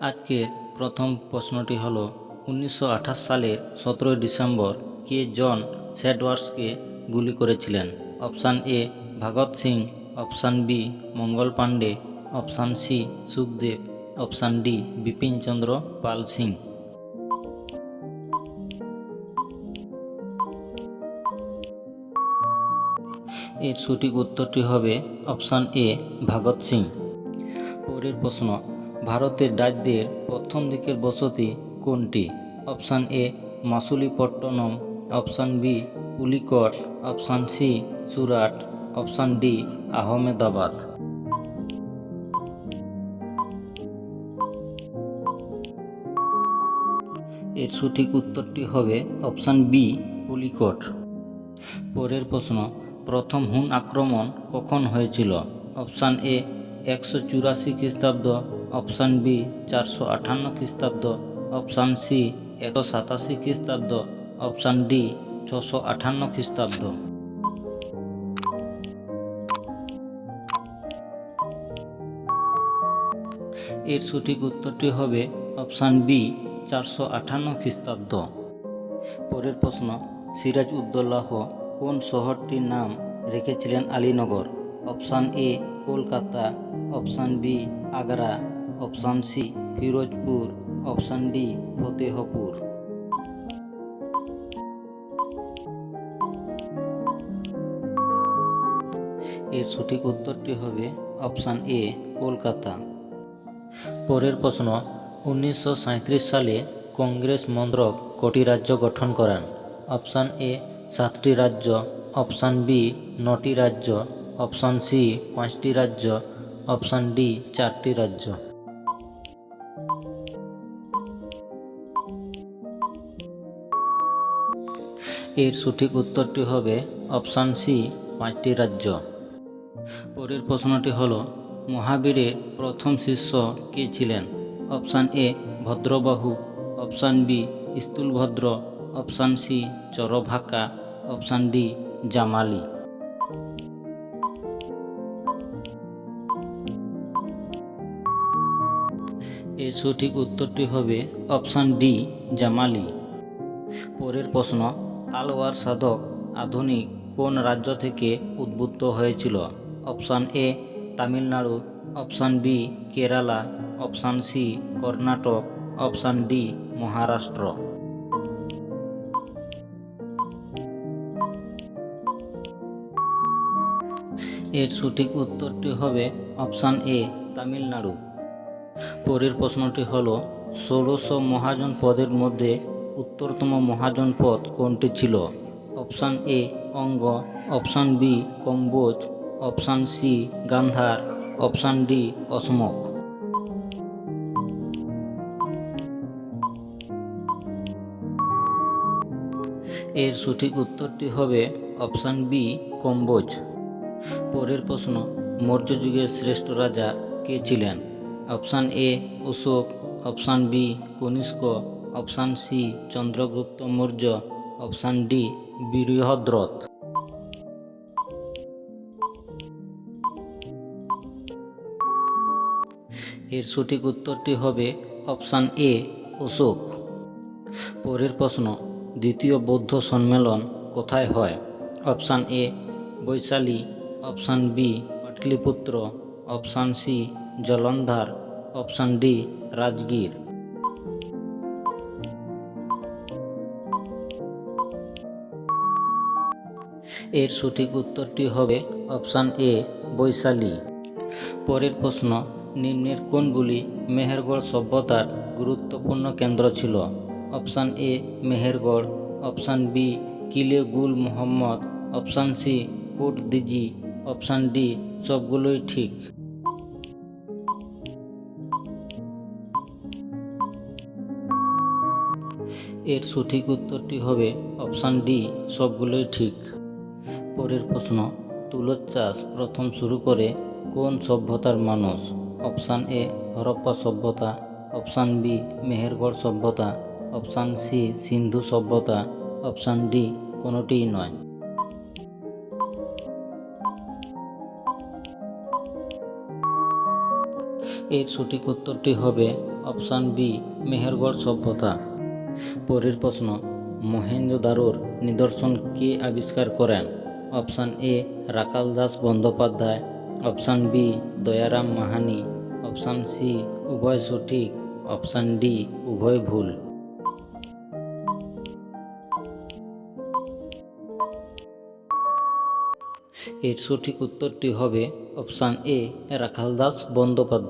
আজকে প্রথম প্রশ্নটি হল, উনিশশো সালের সতেরোই ডিসেম্বর কে জন স্যাডওয়ার্সকে গুলি করেছিলেন? Option A Bhagat Singh, option B, Mangal Pandey, option C, Sukhdev, option D, Bipin Chandra Pal Singh. এর সঠিক উত্তরটি হবে অপশান এ ভাগত সিং। পরের প্রশ্ন ভারতের রাজ্যের প্রথম দিকের বসতি কোনটি? Option A, Masulipatnam. Option B Pulicat option C, Surat. Option D, Ahmedabad. এর সঠিক উত্তরটি হবে অপশান বি পুলিকট পরের প্রশ্ন, প্রথম হুন আক্রমণ কখন হয়েছিল? অপশান এ একশো চুরাশি খ্রিস্টাব্দ, অপশান বি, চারশো আটান্ন খ্রিস্টাব্দ, অপশান সি, একশো সাতাশি খ্রিস্টাব্দ, অপশান ডি, ছশো আটান্ন খ্রিস্টাব্দ। এর সঠিক উত্তরটি হবে অপশান বি, চারশো আটান্ন খ্রিস্টাব্দ। পরের প্রশ্ন, সিরাজ উদ্দৌলাহ কোন শহরটির নাম রেখেছিলেন Alinagar? Option A Kolkata option B Agra option C Firozpur option D Fatehpur. এর সঠিক উত্তরটি হবে অপশান এ কলকাতা। পরের প্রশ্ন, উনিশশো সাঁইত্রিশ সালে কংগ্রেস মন্ত্রক কটি রাজ্য গঠন করেন? অপশান এ সাতটি রাজ্য অপশান বি নটি রাজ্য অপশান সি, পাঁচটি রাজ্য। অপশান ডি, চারটি রাজ্য। এর সঠিক উত্তরটি হবে অপশান সি, পাঁচটি রাজ্য। পরের প্রশ্নটি হল মহাবীরের প্রথম শিষ্য কে ছিলেন? Option A, Bhadrabahu. Option B, Sthulabhadra. Option C, Charvaka. Option D, Jamali. এর সঠিক উত্তরটি হবে অপশান ডি, জামালি পরের প্রশ্ন, আলওয়ার সাধক আধুনিক কোন রাজ্য থেকে উদ্বুদ্ধ হয়েছিল? Option A, Tamil Nadu. Option B, Kerala. Option C, Karnataka. Option D, Maharashtra. এর সঠিক উত্তরটি হবে অপশান এ, তামিলনাড়ু। পরের প্রশ্নটি হল, ষোড়শ মহাজন পদের মধ্যে উত্তরতম মহাজন পদ কোনটি ছিল? Option A, Anga, option B, Kamboja, option C, Gandhara, option D Asmaka এর সঠিক উত্তরটি হবে অপশান বি, কম্বোজ। পরের প্রশ্ন মৌর্য যুগের শ্রেষ্ঠ রাজা কে ছিলেন? Option A Ashoka, option B Kanishka, option C Chandragupta Maurya, option D Brihadratha. এর সঠিক উত্তরটি হবে অপশান এ অশোক। পরের প্রশ্ন, দ্বিতীয় বৌদ্ধ সম্মেলন কোথায় হয়? Option A Vaishali, option B Pataliputra option C Jalandhar. Option D Rajgir. এর সঠিক উত্তরটি হবে অপশান এ বৈশালী। পরের প্রশ্ন, নিম্নের কোনগুলি মেহেরগড় সভ্যতার গুরুত্বপূর্ণ কেন্দ্র ছিল? Option A Mehrgarh. Option B Kili Gul Mohammad. Option C Kot Diji option D সবগুলোই ঠিক। এর সঠিক উত্তরটি হবে অপশান ডি, সবগুলোই ঠিক। পরের প্রশ্ন, তুলোর চাষ প্রথম শুরু করে কোন সভ্যতার মানুষ? অপশান এ, হরপ্পা সভ্যতা। অপশান বি, মেহেরগড় সভ্যতা। অপশান সি, সিন্ধু সভ্যতা। অপশান ডি, কোনোটিই নয়। এর সঠিক উত্তরটি হবে অপশান বি, মেহেরগড় সভ্যতা। পরের প্রশ্ন মহেঞ্জোদারোর নিদর্শন কে আবিষ্কার করেন? Option A, Rakhal Das Bandyopadhyay. Option B Dayaram Sahni. Option C উভয় সঠিক। অপশান ডি উভয় ভুল। এর সঠিক উত্তরটি হবে অপশান এ রাখাল দাস বন্দ্যোপাধ্যায়।